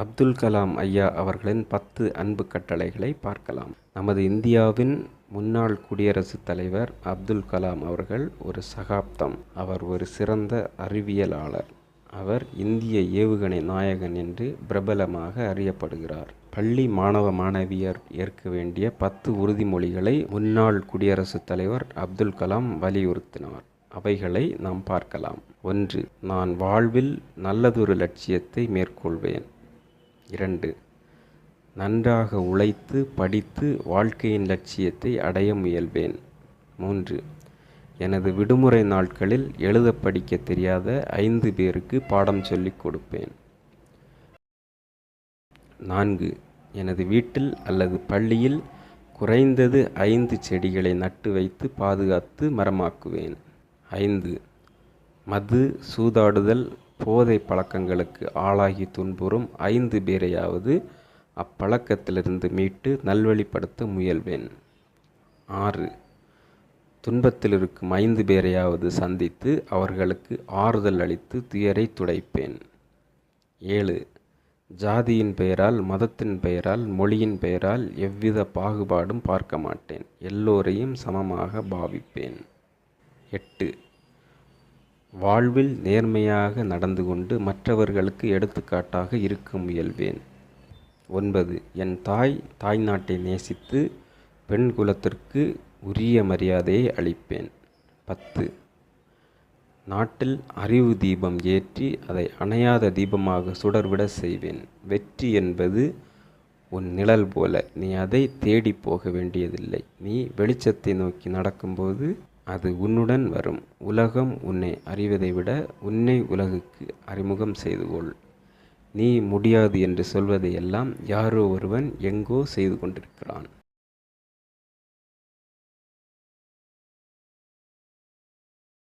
அப்துல் கலாம் ஐயா அவர்களின் பத்து அன்பு கட்டளைகளை பார்க்கலாம். நமது இந்தியாவின் முன்னாள் குடியரசுத் தலைவர் அப்துல் கலாம் அவர்கள் ஒரு சகாப்தம். அவர் ஒரு சிறந்த அறிவியலாளர். அவர் இந்திய ஏவுகணை நாயகன் என்று பிரபலமாக அறியப்படுகிறார். பள்ளி மாணவ மாணவியர் ஏற்க வேண்டிய பத்து உறுதிமொழிகளை முன்னாள் குடியரசுத் தலைவர் அப்துல் கலாம் வலியுறுத்தினார். அவைகளை நாம் பார்க்கலாம். ஒன்று நான் வாழ்வில் நல்லதொரு லட்சியத்தை மேற்கொள்வேன். இரண்டு. நன்றாக உழைத்து படித்து வாழ்க்கையின் லட்சியத்தை அடைய முயல்வேன். மூன்று. எனது விடுமுறை நாட்களில் எழுத படிக்க தெரியாத ஐந்து பேருக்கு பாடம் சொல்லிக் கொடுப்பேன். நான்கு. எனது வீட்டில் அல்லது பள்ளியில் குறைந்தது ஐந்து செடிகளை நட்டு வைத்து பாதுகாத்து மரமாக்குவேன். ஐந்து. மது சூதாடுதல் போதை பழக்கங்களுக்கு ஆளாகி துன்புறும் ஐந்து பேரையாவது அப்பழக்கத்திலிருந்து மீட்டு நல்வழிப்படுத்த முயல்வேன். ஆறு. துன்பத்தில் இருக்கும் ஐந்து பேரையாவது சந்தித்து அவர்களுக்கு ஆறுதல் அளித்து துயரை துடைப்பேன். ஏழு. ஜாதியின் பெயரால் மதத்தின் பெயரால் மொழியின் பெயரால் எவ்வித பாகுபாடும் பார்க்க மாட்டேன். எல்லோரையும் சமமாக பாவிப்பேன். எட்டு. வாழ்வில் நேர்மையாக நடந்து கொண்டு மற்றவர்களுக்கு எடுத்துக்காட்டாக இருக்க முயல்வேன். ஒன்பது. என் தாய் தாய்நாட்டை நேசித்து பெண் குலத்திற்கு உரிய மரியாதையை அளிப்பேன். பத்து. நாட்டில் அறிவு தீபம் ஏற்றி அதை அணையாத தீபமாக சுடர்விட செய்வேன். வெற்றி என்பது உன் நிழல் போல நீ அதை தேடி போக வேண்டியதில்லை. நீ வெளிச்சத்தை நோக்கி நடக்கும்போது அது உன்னுடன் வரும். உலகம் உன்னை அறிவதை விட உன்னை உலகுக்கு அறிமுகம் செய்து கொள். நீ முடியாது என்று சொல்வதையெல்லாம் யாரோ ஒருவன் எங்கோ செய்து கொண்டிருக்கிறான்.